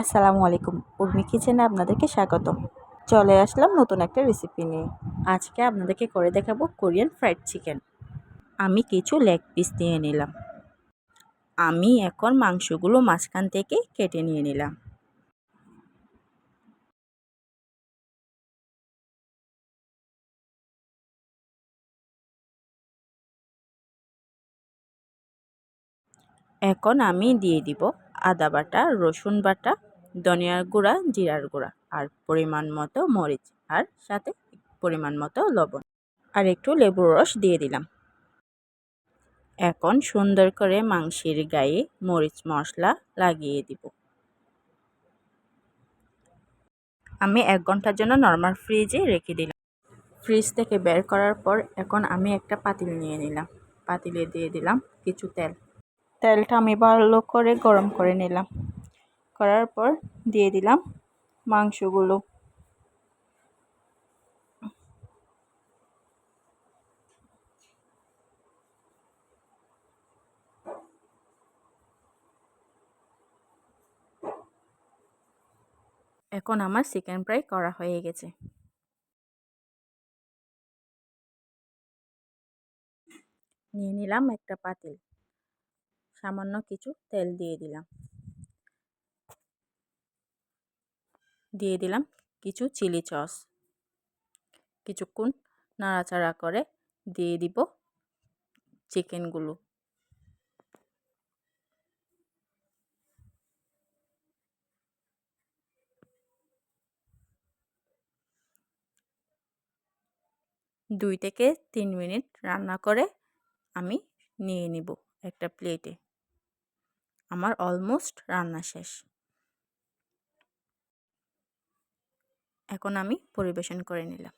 আসসালামু আলাইকুম। উর্মি কিচেনে আপনাদেরকে স্বাগত চলে আসলাম নতুন একটা রেসিপি নিয়ে। আজকে আপনাদেরকে করে দেখাবো কোরিয়ান ফ্রাইড চিকেন। আমি কিছু লেগ পিস নিয়ে নিলাম। আমি এখন মাংসগুলো মাঝখান থেকে কেটে নিয়ে নিলাম। এখন আমি দিয়ে দিব আদা বাটা, রসুন বাটা ধনিয়ার গুঁড়া, জিরার গুঁড়া আর পরিমাণ মতো মরিচ আর সাথে পরিমাণ মতো লবণ আর একটু লেবুর রস দিয়ে দিলাম। এখন সুন্দর করে মাংসের গায়ে মরিচ মশলা লাগিয়ে দিব। আমি এক ঘণ্টার জন্য নর্মাল ফ্রিজে রেখে দিলাম। ফ্রিজ থেকে বের করার পর এখন আমি একটা পাতিল নিয়ে নিলাম। পাতিলে দিয়ে দিলাম কিছু তেল। তেলটা আমি ভালো করে গরম করে নিলাম। করার পর দিয়ে দিলাম মাংসগুলো। এখন আমার চিকেন ফ্রাই করা হয়ে গেছে। নিয়ে নিলাম একটা পাতিল। সামান্য কিছু তেল দিয়ে দিলাম। দিয়ে দিলাম কিছু চিলি সস। কিছুক্ষণ নাড়াচাড়া করে দিয়ে দিব চিকেনগুলো দুই থেকে তিন মিনিট রান্না করে আমি নিয়ে নিব একটা প্লেটে। আমার অলমোস্ট রান্না শেষ। এখন আমি পরিবেশন করে নিলাম।